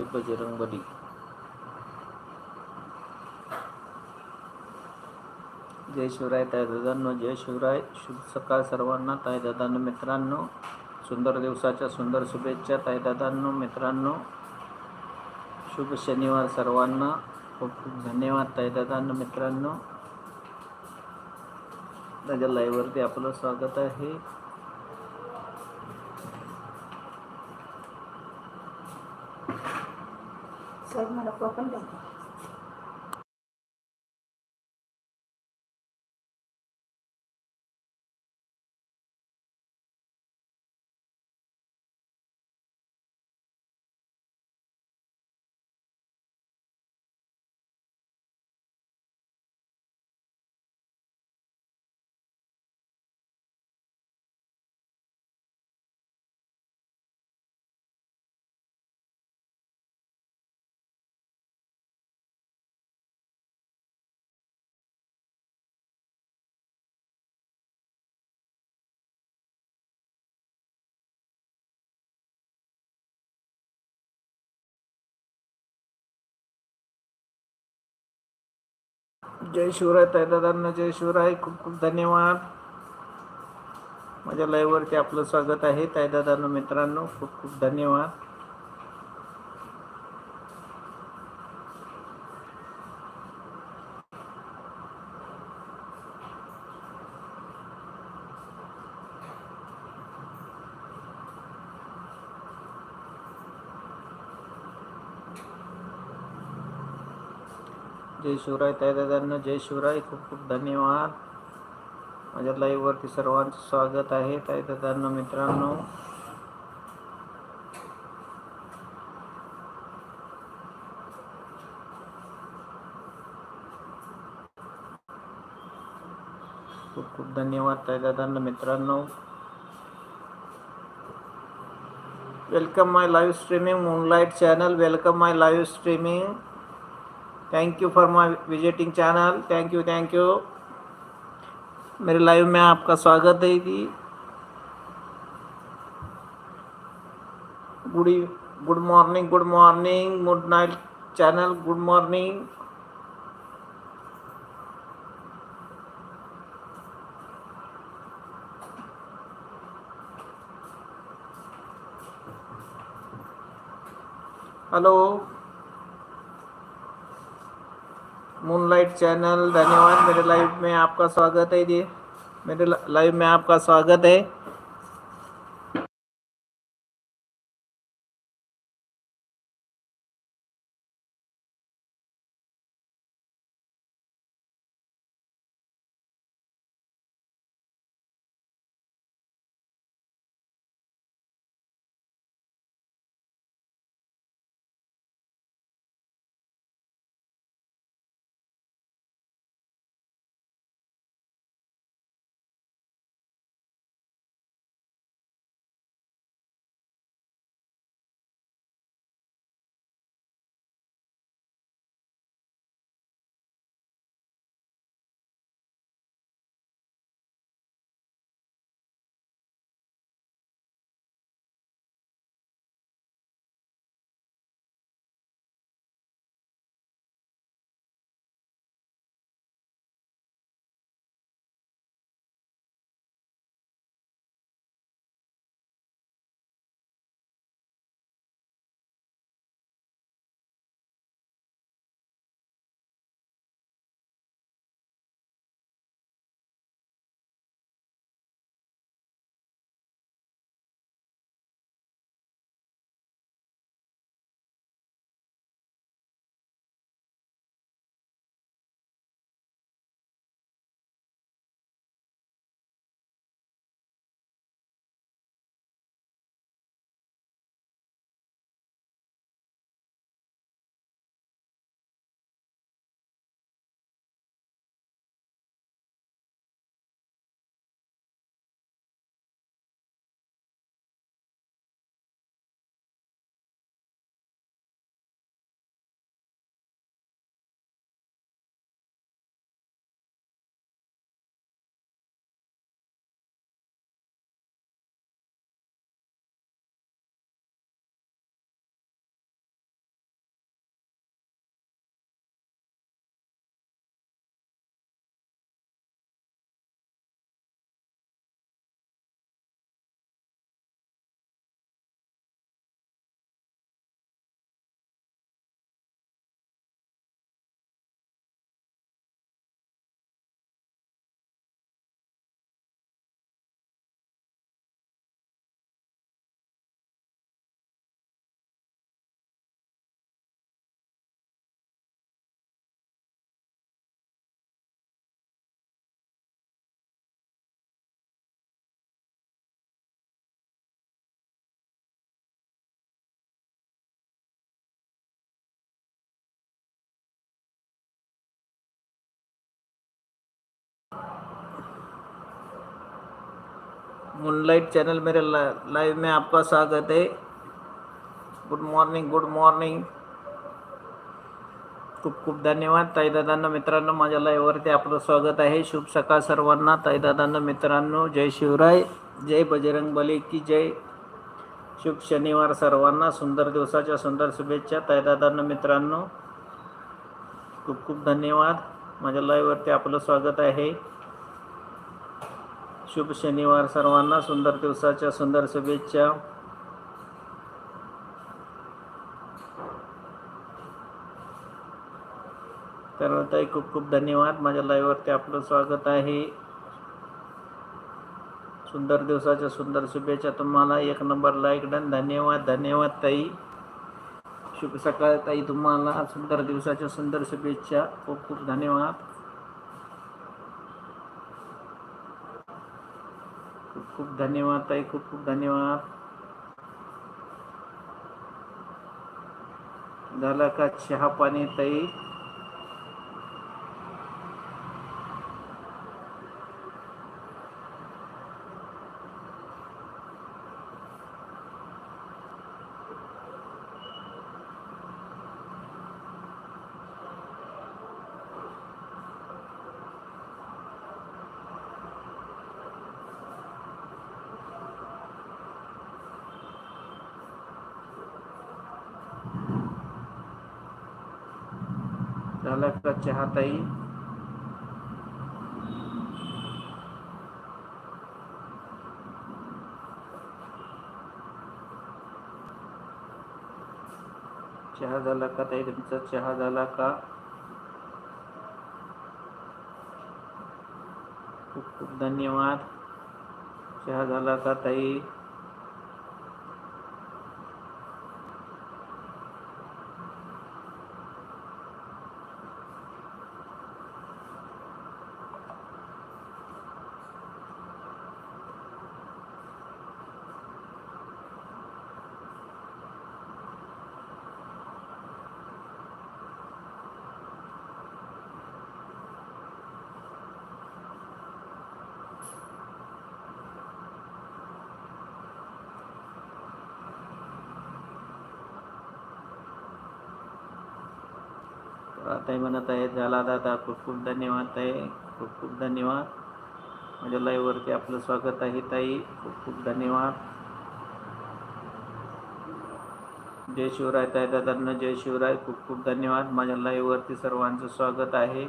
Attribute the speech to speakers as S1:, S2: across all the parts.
S1: जय बजरंगबली. जय शिवराय ताईदादांनो जय शिवराय. शुभ सकाळ सर्वांना. ताईदादांनो मित्रांनो सुंदर दिवसाच्या सुंदर शुभेच्छा. तायदादांनो मित्रांनो शुभ शनिवार सर्वांना. खूप खूप धन्यवाद. ताईदादांनो मित्रांनो. माझ्या लाईव्हवरती आपलं स्वागत आहे.
S2: साहेब मला कोकण द्या
S1: जय शिवराय ताईदादांना जय शिवराय. खूप खूप धन्यवाद. माझ्या लाईव्हवरती आपलं स्वागत आहे. ताईदादांनो मित्रांनो खूप खूप धन्यवाद. जय शिवराय ताईदादांना जय शिवराय, खूप खूप धन्यवाद. माझ्या लाईव्हवरती सर्वांचं स्वागत आहे ताईदादांना मित्रांनो. खूप खूप धन्यवाद ताईदादांना मित्रांनो. Welcome my live streaming Moonlight channel welcome my live streaming thank you for my visiting channel thank you thank you मेरे लाइव में आपका स्वागत है जी। Good good morning good morning good night channel good morning hello Moonlight channel धन्यवाद। मेरे live में आपका स्वागत है जी। मेरे लाइव में आपका स्वागत है। मुनलाइट चैनल मेरे लाइव में आपका स्वागत है। गुड मॉर्निंग गुड मॉर्निंग खूप खूप धन्यवाद ताईदादांना मित्रांनो माझ्या लाईव्हवरती आपलं स्वागत आहे. शुभ सकाळ सर्वांना ताईदादांना मित्रांनो जय शिवराय जय बजरंग बली की जय. शुभ शनिवार सर्वांना सुंदर दिवसाच्या सुंदर शुभेच्छा ताईदादांना मित्रांनो. खूप खूप धन्यवाद. माझ्या लाईव्हवरती आपलं स्वागत आहे. शुभ शनिवार सर्वांना. सुंदर दिवसाच्या सुंदर शुभेच्छा. तर ताई खूप खूप धन्यवाद. माझ्या लाईव्हवरती आपलं स्वागत आहे. सुंदर दिवसाच्या सुंदर शुभेच्छा तुम्हाला. एक नंबर लाईक डन. धन्यवाद धन्यवाद ताई. शुभ सकाळ ताई तुम्हाला. सुंदर दिवसाच्या सुंदर शुभेच्छा. खूप खूप धन्यवाद. खूप धन्यवाद ताई. खूप खूप धन्यवाद. झाला का चहा पाणी ताई? अल्लाह का चाहता ही चहा झाला का ताई तुमचा? चहा झाला का? खूप खूप धन्यवाद. चहा झाला का ताई? ताई म्हणत आहे झाला दादा खूप खूप धन्यवाद ताई खूप खूप धन्यवाद. म्हणजे माझ्या लाईव्हवरती आपलं स्वागत आहे ताई खूप खूप धन्यवाद. जय शिवराय ताई दादांना जय शिवराय खूप खूप धन्यवाद. माझ्या लाईव्हवरती सर्वांचं स्वागत आहे.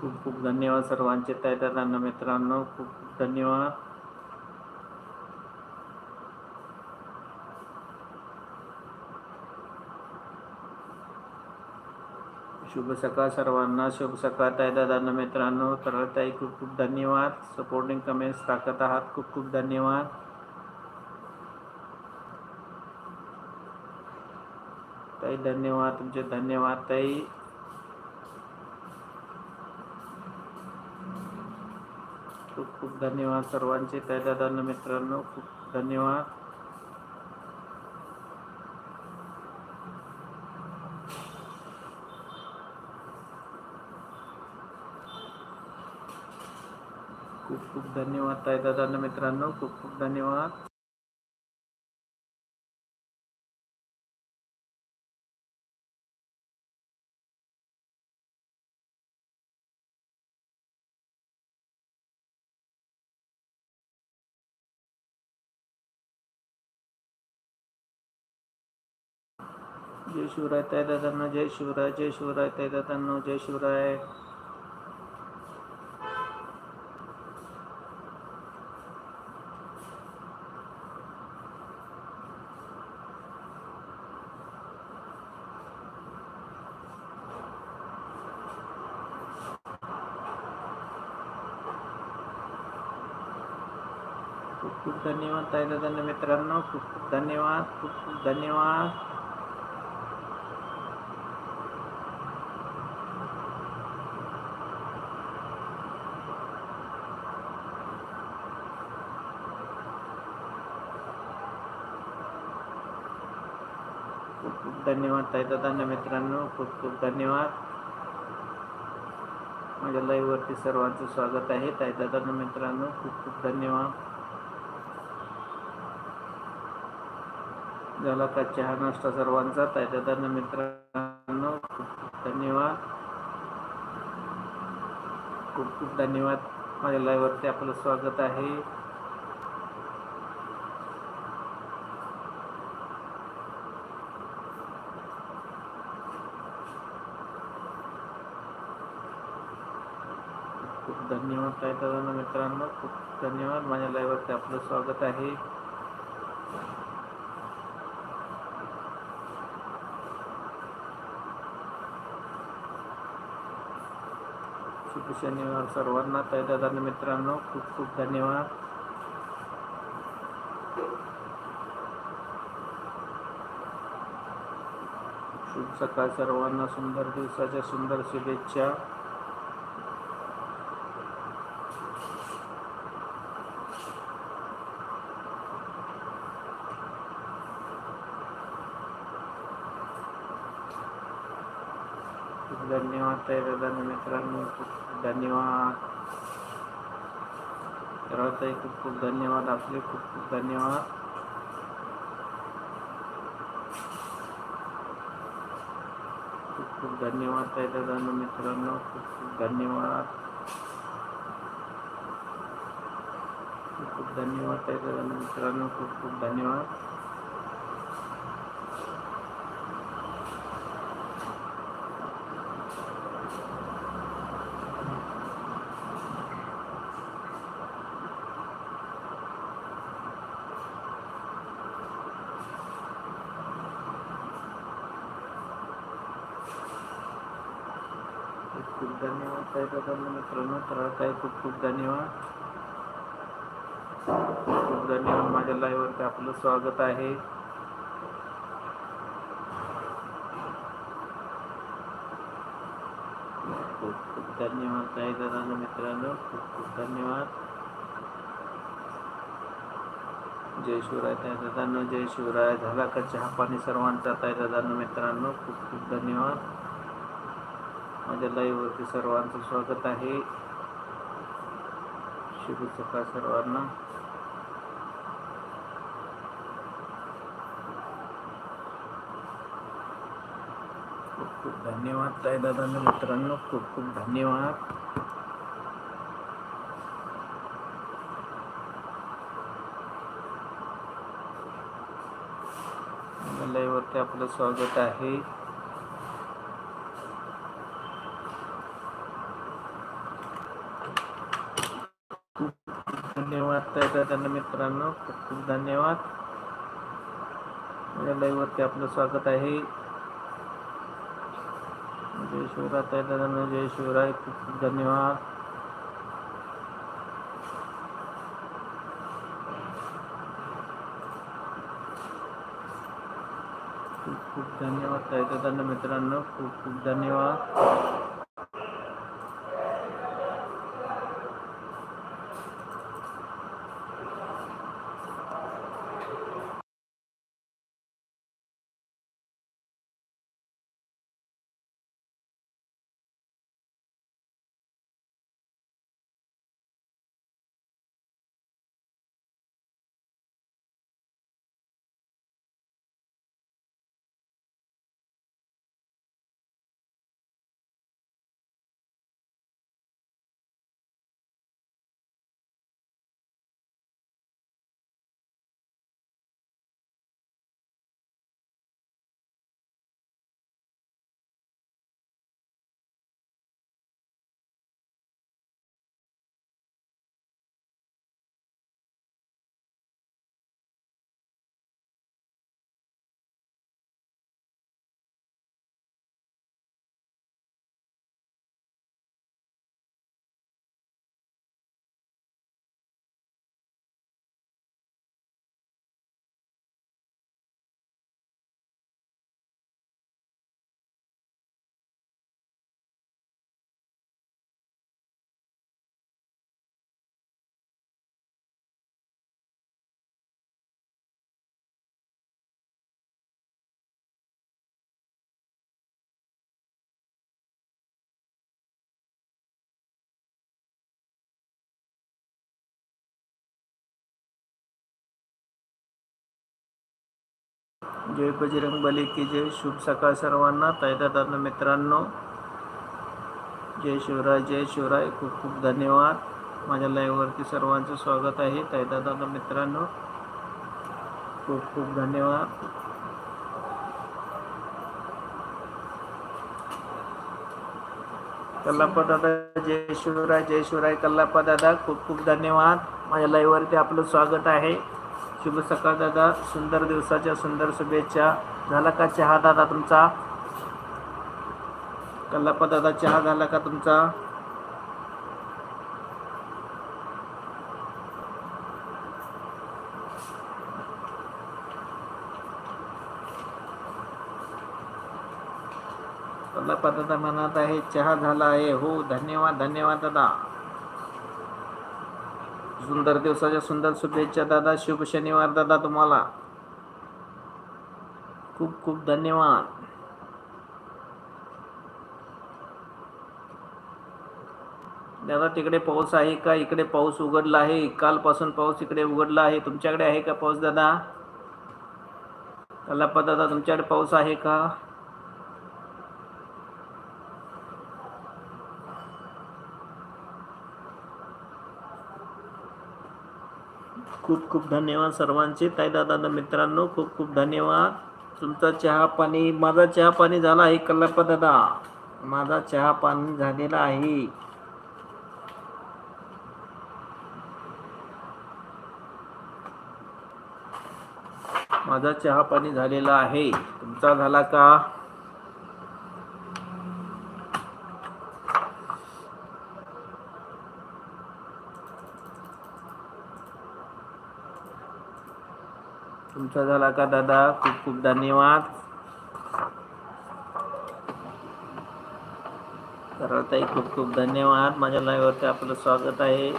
S1: खूप खूप धन्यवाद सर्वांचे ताई दादांना मित्रांनो खूप खूप धन्यवाद. शुभ सकाळ सर्वांना शुभ सकाळ ताई दादांना मित्रांनो. तर ताई खूप खूप धन्यवाद. सपोर्टिंग कमेंट्स टाकत आहात. खूप खूप धन्यवाद. ताई धन्यवाद. तुमचे धन्यवाद ताई. खूप खूप धन्यवाद सर्वांचे. ताई दादांना मित्रांनो खूप धन्यवाद. खूप धन्यवाद ताई दादांना मित्रांनो. खूप खूप धन्यवाद. जय शिवराय ताई दादांना जय शिवराय जय शिवराय ताई दादांना जय शिवराय. खूप खूप धन्यवाद ताई दादांना मित्रांनो. खूप खूप धन्यवाद खूप खूप धन्यवाद. खूप खूप धन्यवाद ताई दादांना मित्रांनो. खूप खूप धन्यवाद. माझ्या लाईव्हवरती सर्वांचं स्वागत आहे ताई दादा मित्रांनो. खूप खूप धन्यवाद. झाला का चहा नाश्ता सर्वांचा. ताई मित्रांनो धन्यवाद. खूप खूप धन्यवाद. माझ्या लाईव्हवरती आपलं स्वागत आहे. खूप धन्यवाद तायदादांना मित्रांनो. खूप धन्यवाद. माझ्या लाईव्हवरती आपलं स्वागत आहे शुभ शनिवार सर्वांना. ताई दादा मित्रांनो खूप खूप धन्यवाद. शुभ सकाळ सर्वांना. सुंदर दिवसाच्या सुंदर शुभेच्छा. खूप धन्यवाद ताई दादा मित्रांनो. खूप धन्यवाद. ताई खूप खूप धन्यवाद. आपले खूप खूप धन्यवाद. खूप खूप धन्यवाद ताई दादा मित्रांनो. खूप खूप धन्यवाद. खूप खूप धन्यवाद ताई दादा मित्रांनो. खूप खूप धन्यवाद खूप खूप धन्यवाद ताई दादा मित्रांनो तर काही खूप खूप धन्यवाद. खूप खूप धन्यवाद माझ्या लाईव्हवरती आपलं स्वागत आहे. खूप खूप धन्यवाद काही दादा मित्रांनो खूप खूप धन्यवाद. जय शिवराय ताई दादांनो जय शिवराय झाला का चहा पाणी सर्वांचा ताई दादांनो मित्रांनो खूप खूप धन्यवाद. माझ्या लाईव्हवरती सर्वांचं स्वागत आहे. शुभ सकाळ सर्वांना? खूप खूप धन्यवाद ताई दादा मित्रांनो. खूप खूप धन्यवाद. लाईव्हवरती आपलं स्वागत आहे. धन्यवाद ताई त्यांना मित्रांनो. खूप खूप धन्यवाद. माझ्या लाईव्हवरती आपलं स्वागत आहे. जय शिवराय ताई दादा जय शिवराय. खूप खूप धन्यवाद. खूप खूप धन्यवाद ताई त्यांना मित्रांनो. खूप खूप धन्यवाद. जय बजरंग बली की जय शुभ सकाळ सर्वांना. ताईदादांना मित्रांनो जय शिवराय जय शिवराय. खूप खूप धन्यवाद. माझ्या लाईव्हवरती सर्वांचं स्वागत आहे. ताईदादांना मित्रांनो खूप खूप धन्यवाद. कल्लाप्पा दादा जय शिवराय जय शिवराय. कल्लाप्पा दादा खूप खूप धन्यवाद. माझ्या लाईव्हवरती आपलं स्वागत आहे. शुभ सकाळ दादा. सुंदर दिवसाच्या सुंदर शुभेच्छा. झाला का चहा दादा तुमचा? कल्लापा दादा चहा झाला का तुमचा? कल्लापा दादा म्हणत आहे चहा झाला आहे. हो धन्यवाद धन्यवाद दादा. सुंदर दिवसाच्या सुंदर शुभेच्छा दादा. शुभ शनिवार दादा तुम्हाला. खूप खूप धन्यवाद. दादा तिकडे पाऊस आहे का? इकडे पाऊस उघडला आहे. कालपासून पाऊस इकडे उघडला आहे. तुमच्याकडे आहे का पाऊस दादा? कल्लाप्पा दादा तुमच्याकडे पाऊस आहे का? खूप खूप धन्यवाद सर्वांचे. ताई दादा मित्रांनो खूप खूप धन्यवाद. तुमचा चहा पाणी माझा चहा पाणी झाला आहे कल्लाप्पा दादा. माझा चहा पाणी झालेला आहे. माझा चहा पाणी झालेला आहे. तुमचा झाला का? तुमचा झाला का दादा? खूप खूप धन्यवाद. ताई खूप खूप धन्यवाद. माझ्या लाईव्हवरती आपलं स्वागत आहे.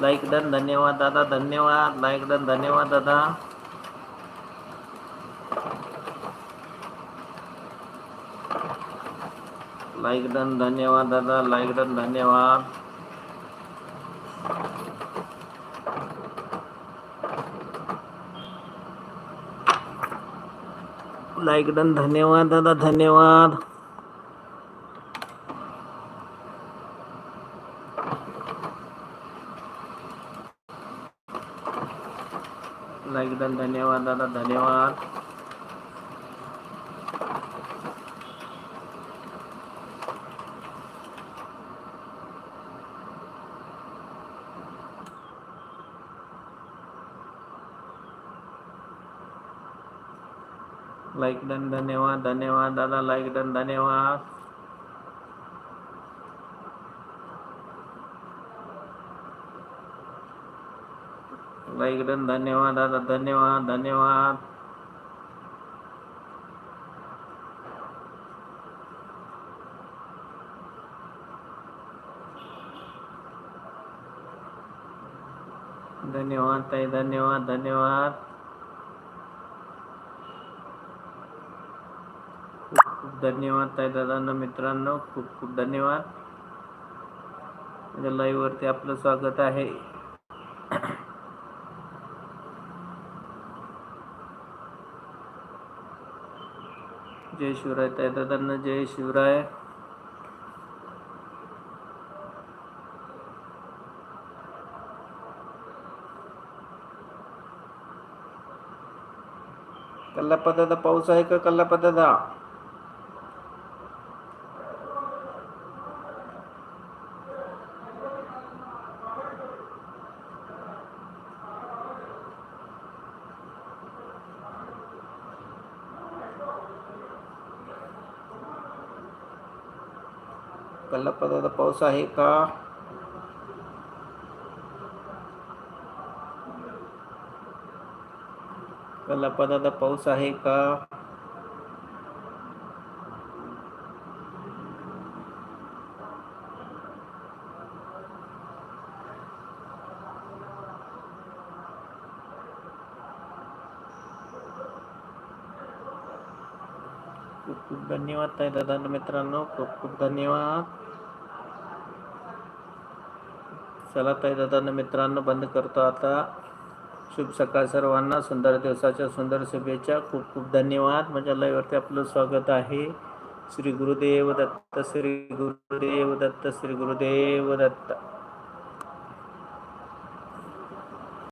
S1: लाईक डन धन्यवाद दादा धन्यवाद. लाईक डन धन्यवाद दादा. लाईक डन धन्यवाद दादा. लाईक डन धन्यवाद. लाईक डन धन्यवाद दादा धन्यवाद. लाईक डन धन्यवाद दादा धन्यवाद. लाईक डन धन्यवाद धन्यवाद दादा लाईक डन धन्यवाद लाईक डन धन्यवाद दादा धन्यवाद धन्यवाद धन्यवाद ताई धन्यवाद धन्यवाद धन्यवाद ताई दादांना, मित्रांनो. खूप खूप धन्यवाद. लाईव्ह वरती आपलं स्वागत आहे. जय शिवराय ताई दादांना, जय शिवराय. कल्लाप्पा दादा, पाऊस आहे का? कल्लाप्पा दादा कल्लाप्पा पाऊस आहे का? कल्लाप्पा दादा पाऊस आहे का? खूप खूप धन्यवाद ताई दादा मित्रांनो खूप खूप धन्यवाद. चला ताई दादा मित्रांनो बंद करतो आता. शुभ सकाळ सर्वांना सुंदर दिवसाच्या सुंदर शुभेच्छा. खूप खूप धन्यवाद. माझ्या लाईव्हवरती आपलं स्वागत आहे. श्री गुरुदेव दत्त श्री गुरुदेव दत्त श्री गुरुदेव दत्त.